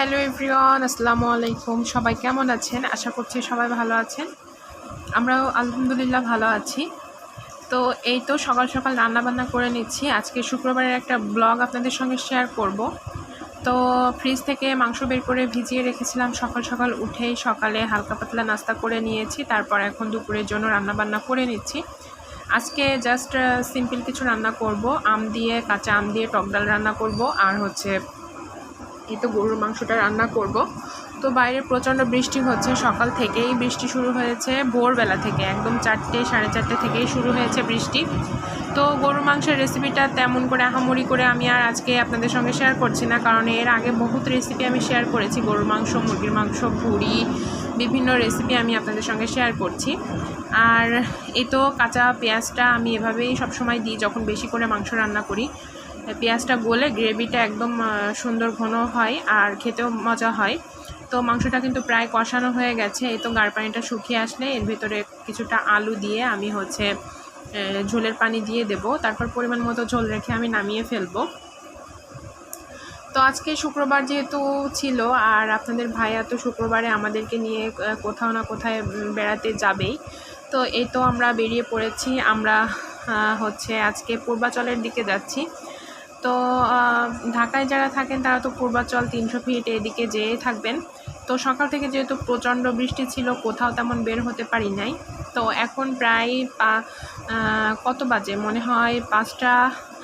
Hello everyone, আসসালামু আলাইকুম। সবাই কেমন আছেন? আশা করছি সবাই ভালো আছেন। আমরাও আলহামদুলিল্লাহ ভালো আছি। তো এই তো সকাল সকাল রান্না বান্না করে নিচ্ছি। আজকে শুক্রবারের একটা ব্লগ আপনাদের সঙ্গে শেয়ার করব। তো ফ্রিজ থেকে মাংস বের করে ভিজিয়ে রেখেছিলাম সকাল সকাল উঠেই। সকালে হালকা পাতলা নাস্তা করে নিয়েছি। তারপর এখন দুপুরের জন্য রান্না বান্না করে নিচ্ছি। আজকে জাস্ট সিম্পল কিছু রান্না করব। আম দিয়ে, কাঁচা আম দিয়ে টক ডাল রান্না করব। আর হচ্ছে এই তো গরুর মাংসটা রান্না করব। তো বাইরে প্রচণ্ড বৃষ্টি হচ্ছে, সকাল থেকেই বৃষ্টি শুরু হয়েছে, ভোরবেলা থেকে, একদম চারটে, সাড়ে চারটে থেকেই শুরু হয়েছে বৃষ্টি। তো গরুর মাংসের রেসিপিটা তেমন করে আহামরি করে আমি আর আজকে আপনাদের সঙ্গে শেয়ার করছি না, কারণ এর আগে বহুত রেসিপি আমি শেয়ার করেছি, গরুর মাংস, মুরগির মাংস ভুড়ি বিভিন্ন রেসিপি আমি আপনাদের সঙ্গে শেয়ার করছি। আর এই তো কাঁচা পেঁয়াজটা আমি এভাবেই সবসময় দিই, যখন বেশি করে মাংস রান্না করি। পেঁয়াজটা গলে গ্রেভিটা একদম সুন্দর ঘন হয় আর খেতেও মজা হয়। তো মাংসটা কিন্তু প্রায় কষানো হয়ে গেছে। এই তো গাড় পানিটা শুকিয়ে আসলে এর ভিতরে কিছুটা আলু দিয়ে আমি হচ্ছে ঝোলের পানি দিয়ে দেব। তারপর পরিমাণ মতো ঝোল রেখে আমি নামিয়ে ফেলব। তো আজকে শুক্রবার যেহেতু ছিল, আর আপনাদের ভাইয়া তো শুক্রবারে আমাদেরকে নিয়ে কোথাও না কোথায় বেড়াতে যাবেই। তো এই তো আমরা বেরিয়ে পড়েছি। আমরা হচ্ছে আজকে পূর্বাচলের দিকে যাচ্ছি। তো ঢাকায় যারা থাকেন তারা তো পূর্বাচল তিনশো ফিট এদিকে যেয়ে থাকবেন। তো সকাল থেকে যেহেতু প্রচণ্ড বৃষ্টি ছিল, কোথাও তেমন বের হতে পারি নাই। তো এখন প্রায় পা কত বাজে? মনে হয় পাঁচটা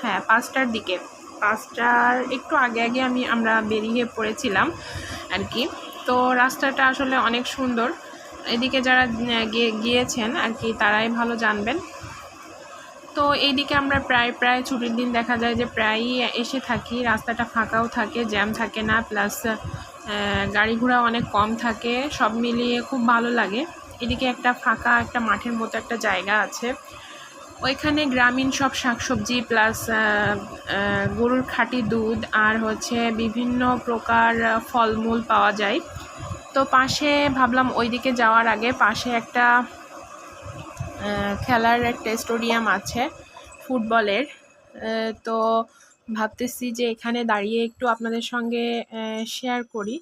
হ্যাঁ পাঁচটার দিকে। পাঁচটার একটু আগে আগে আমি, আমরা বেরিয়ে পড়েছিলাম আর কি। তো রাস্তাটা আসলে অনেক সুন্দর। এদিকে যারা গিয়েছেন আর কি, তারাই ভালো জানবেন। তো এইদিকে আমরা প্রায় প্রায় ছুটির দিন দেখা যায় যে প্রায়ই এসে থাকি, রাস্তাটা ফাঁকাও থাকে, জ্যাম থাকে না, প্লাস গাড়ি ঘোড়া অনেক কম থাকে, সব মিলিয়ে খুব ভালো লাগে। এদিকে একটা ফাঁকা একটা মাঠের মতো একটা জায়গা আছে। ওইখানে গ্রামীণ সব শাকসবজি প্লাস গরুর খাঁটি দুধ আর হচ্ছে বিভিন্ন প্রকার ফলমূল পাওয়া যায়। তো পাশে ভাবলাম ওইদিকে যাওয়ার আগে পাশে একটা খেলার একটা স্টেডিয়াম আছে ফুটবলের। তো ভাবতেছি যে এখানে দাঁড়িয়ে একটু আপনাদের সঙ্গে শেয়ার করি।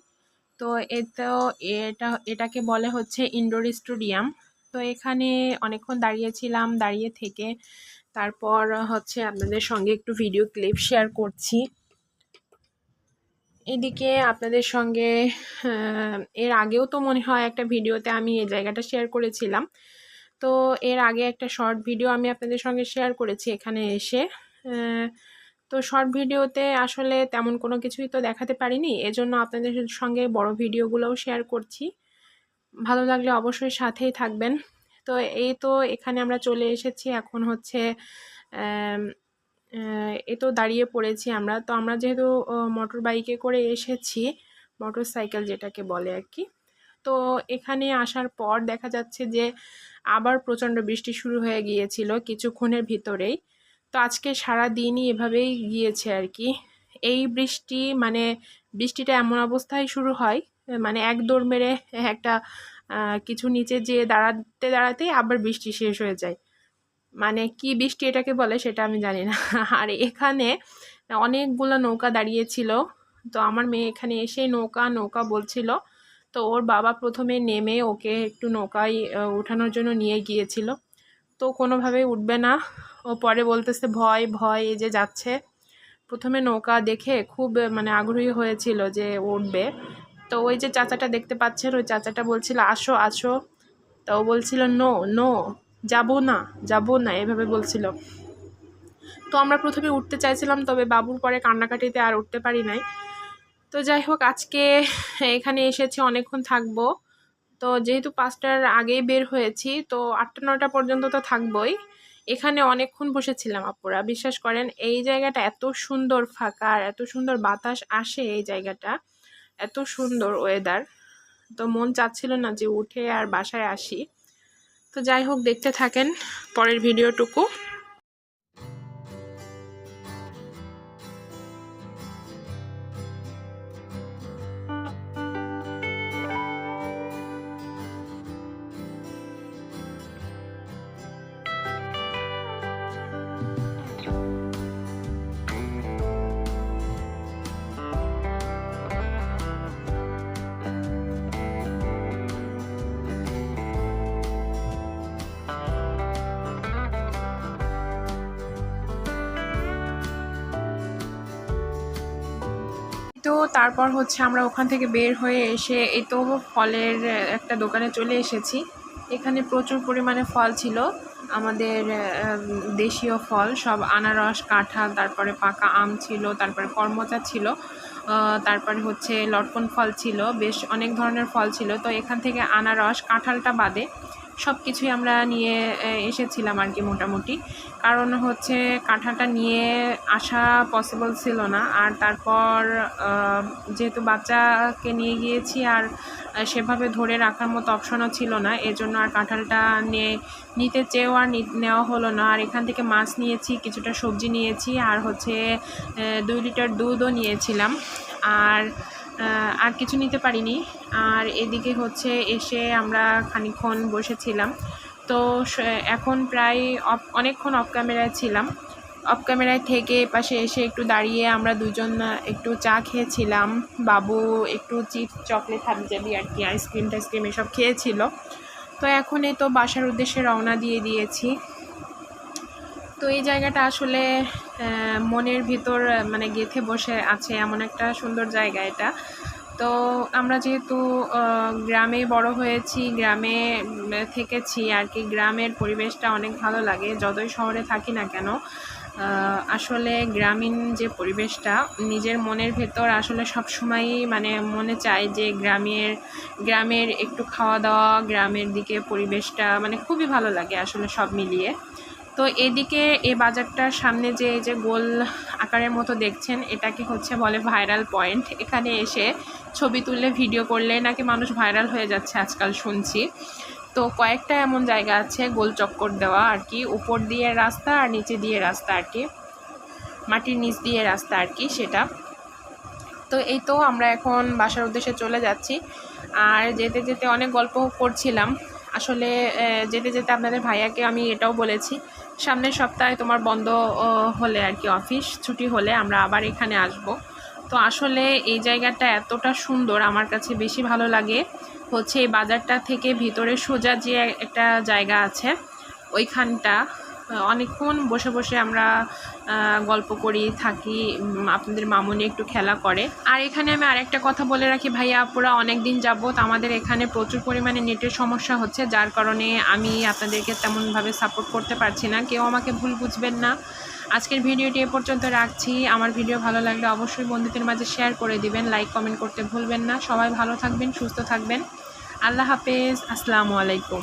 তো এতো, এটা, এটাকে বলে হচ্ছে ইনডোর স্টেডিয়াম তো এখানে অনেকক্ষণ দাঁড়িয়েছিলাম, দাঁড়িয়ে থেকে তারপর হচ্ছে আপনাদের সঙ্গে একটু ভিডিও ক্লিপ শেয়ার করছি। এদিকে আপনাদের সঙ্গে এর আগেও তো মনে হয় একটা ভিডিওতে আমি এই জায়গাটা শেয়ার করেছিলাম। তো এর আগে একটা শর্ট ভিডিও আমি আপনাদের সঙ্গে শেয়ার করেছি এখানে এসে। তো শর্ট ভিডিওতে আসলে তেমন কোনো কিছুই তো দেখাতে পারিনি, এজন্য আপনাদের সঙ্গে বড় ভিডিওগুলোও শেয়ার করছি। ভালো লাগলে অবশ্যই সাথেই থাকবেন। তো এই তো এখানে আমরা চলে এসেছি, এখন হচ্ছে এ তো দাঁড়িয়ে পড়েছি আমরা। তো আমরা যেহেতু মোটর বাইকে করে এসেছি মোটর সাইকেল যেটাকে বলে আর কি। তো এখানে আসার পর দেখা যাচ্ছে যে আবার প্রচণ্ড বৃষ্টি শুরু হয়ে গিয়েছিল কিছুক্ষণের ভিতরেই। তো আজকে সারা দিনই এভাবেই গিয়েছে আর কি। এই বৃষ্টি মানে বৃষ্টিটা এমন অবস্থায় শুরু হয় মানে এক দৌড় মেরে একটা কিছু নিচে যেয়ে দাঁড়াতে দাঁড়াতেই আবার বৃষ্টি শেষ হয়ে যায়। মানে কি বৃষ্টি এটাকে বলে সেটা আমি জানি না। আর এখানে অনেকগুলো নৌকা দাঁড়িয়েছিল। তো আমার মেয়ে এখানে এসে নৌকা নৌকা বলছিল। তো ওর বাবা প্রথমে নেমে ওকে একটু নৌকায় উঠানোর জন্য নিয়ে গিয়েছিল। তো কোনোভাবেই উঠবে না। ও পরে বলতেছে, ভয় ভয়, এই যে যাচ্ছে। প্রথমে নৌকা দেখে খুব মানে আগ্রহী হয়েছিল যে উঠবে। তো ওই যে চাচাটা দেখতে পাচ্ছেন, ওই চাচাটা বলছিল, আসো আসো। তো ও বলছিল, নো নো, যাব না যাব না, এভাবে বলছিল। তো আমরা প্রথমে উঠতে চাইছিলাম, তবে বাবুর পরে কান্নাকাটিতে আর উঠতে পারি নাই। তো যাই হোক আজকে এখানে এসেছি, অনেকক্ষণ থাকব। তো যেহেতু পাঁচটার আগেই বের হয়েছি, তো আটটা নটা পর্যন্ত তো থাকবই। এখানে অনেকক্ষণ বসেছিলাম আপুরা, বিশ্বাস করেন, এই জায়গাটা এত সুন্দর ফাঁকা আর এত সুন্দর বাতাস আসে এই জায়গাটা। এত সুন্দর ওয়েদার তো মন চাচ্ছিল না যে উঠে আর বাসায় আসি। তো যাই হোক দেখতে থাকেন পরের ভিডিওটুকু তো তারপর হচ্ছে আমরা ওখান থেকে বের হয়ে এসে এই তো ফলের একটা দোকানে চলে এসেছি। এখানে প্রচুর পরিমাণে ফল ছিল। আমাদের দেশীয় ফল সব আনারস, কাঁঠাল, তারপরে পাকা আম ছিল, তারপরে কর্মচা ছিল তারপরে হচ্ছে লটকন ফল ছিল, বেশ অনেক ধরনের ফল ছিল। তো এখান থেকে আনারস, কাঁঠালটা বাদে সব কিছুই আমরা নিয়ে এসেছিলাম আর কি মোটামুটি। কারণ হচ্ছে কাঁঠালটা নিয়ে আসা পসিবল ছিল না। আর তারপর যেহেতু বাচ্চাকে নিয়ে গিয়েছি আর সেভাবে ধরে রাখার মতো অপশনও ছিল না, এজন্য আর কাঁঠালটা নিয়ে নিতে চেয়েও আর নেওয়া হলো না। আর এখান থেকে মাছ নিয়েছি, কিছুটা সবজি নিয়েছি, আর হচ্ছে দুই লিটার দুধও নিয়েছিলাম। আর আর কিছু নিতে পারিনি। আর এদিকে হচ্ছে এসে আমরা খানিকক্ষণ বসেছিলাম। তো এখন প্রায় অনেকক্ষণ অফ ক্যামেরায় ছিলাম। অফ ক্যামেরায় থেকে পাশে এসে একটু দাঁড়িয়ে আমরা দুজন একটু চা খেয়েছিলাম। বাবু একটু চিপস চকলেট, হাবিজাবি আর কি আইসক্রিম টাইসক্রিম এসব খেয়েছিল। তো এখন এই তো বাসার উদ্দেশ্যে রওনা দিয়ে দিয়েছি। তো এই জায়গাটা আসলে মনের ভিতর মানে গেঁথে বসে আছে এমন একটা সুন্দর জায়গা এটা। তো আমরা যেহেতু গ্রামে বড় হয়েছি, গ্রামে থেকেছি, আর কি গ্রামের পরিবেশটা অনেক ভালো লাগে, যতই শহরে থাকি না কেন আসলে গ্রামীণ যে পরিবেশটা, নিজের মনের ভেতর আসলে সবসময়ই মানে মনে চায় যে গ্রামের গ্রামের একটু খাওয়া দাওয়া, গ্রামের দিকে পরিবেশটা মানে খুবই ভালো লাগে আসলে সব মিলিয়ে। তো এদিকে এ বাজারটার সামনে যে, এই যে গোল আকারের মতো দেখছেন, এটাকে হচ্ছে বলে ভাইরাল পয়েন্ট। এখানে এসে ছবি তুললে, ভিডিও করলে নাকি মানুষ ভাইরাল হয়ে যাচ্ছে আজকাল শুনছি। তো কয়েকটা এমন জায়গা আছে, গোল চক্কর দেওয়া আর কি। উপর দিয়ে রাস্তা আর নিচে দিয়ে রাস্তা আর কি। মাটির নিচ দিয়ে রাস্তা আর কি সেটা। তো এই তো আমরা এখন বাসার উদ্দেশ্যে চলে যাচ্ছি। আর যেতে যেতে অনেক গল্প করছিলাম। আসলে যেতে যেতে আপনাদের ভাইয়াকে আমি এটাও বলেছি সামনের সপ্তাহে তোমার বন্ধ হলে আর কি অফিস ছুটি হলে আমরা আবার এখানে আসব। তো আসলে এই জায়গাটা এতটা সুন্দর, আমার কাছে বেশি ভালো লাগে হচ্ছে এই বাজারটা থেকে ভিতরে সোজা যে একটা জায়গা আছে, ওইখানটা অনেকক্ষণ বসে বসে আমরা গল্প করি, থাকি আপনাদের মামুনি একটু খেলা করে। আর এখানে আমি আরেকটা কথা বলে রাখি, ভাইয়া, আপুরা অনেক দিন যাবত আমাদের এখানে প্রচুর পরিমাণে নেটের সমস্যা হচ্ছে, যার কারণে আমি আপনাদেরকে তেমনভাবে সাপোর্ট করতে পারছি না। কেউ আমাকে ভুল বুঝবেন না। আজকের ভিডিওটি এ পর্যন্ত রাখছি। আমার ভিডিও ভালো লাগলে অবশ্যই বন্ধুদের মাঝে শেয়ার করে দিবেন লাইক কমেন্ট করতে ভুলবেন না। সবাই ভালো থাকবেন, সুস্থ থাকবেন। আল্লাহ হাফেজ, আসসালামু আলাইকুম।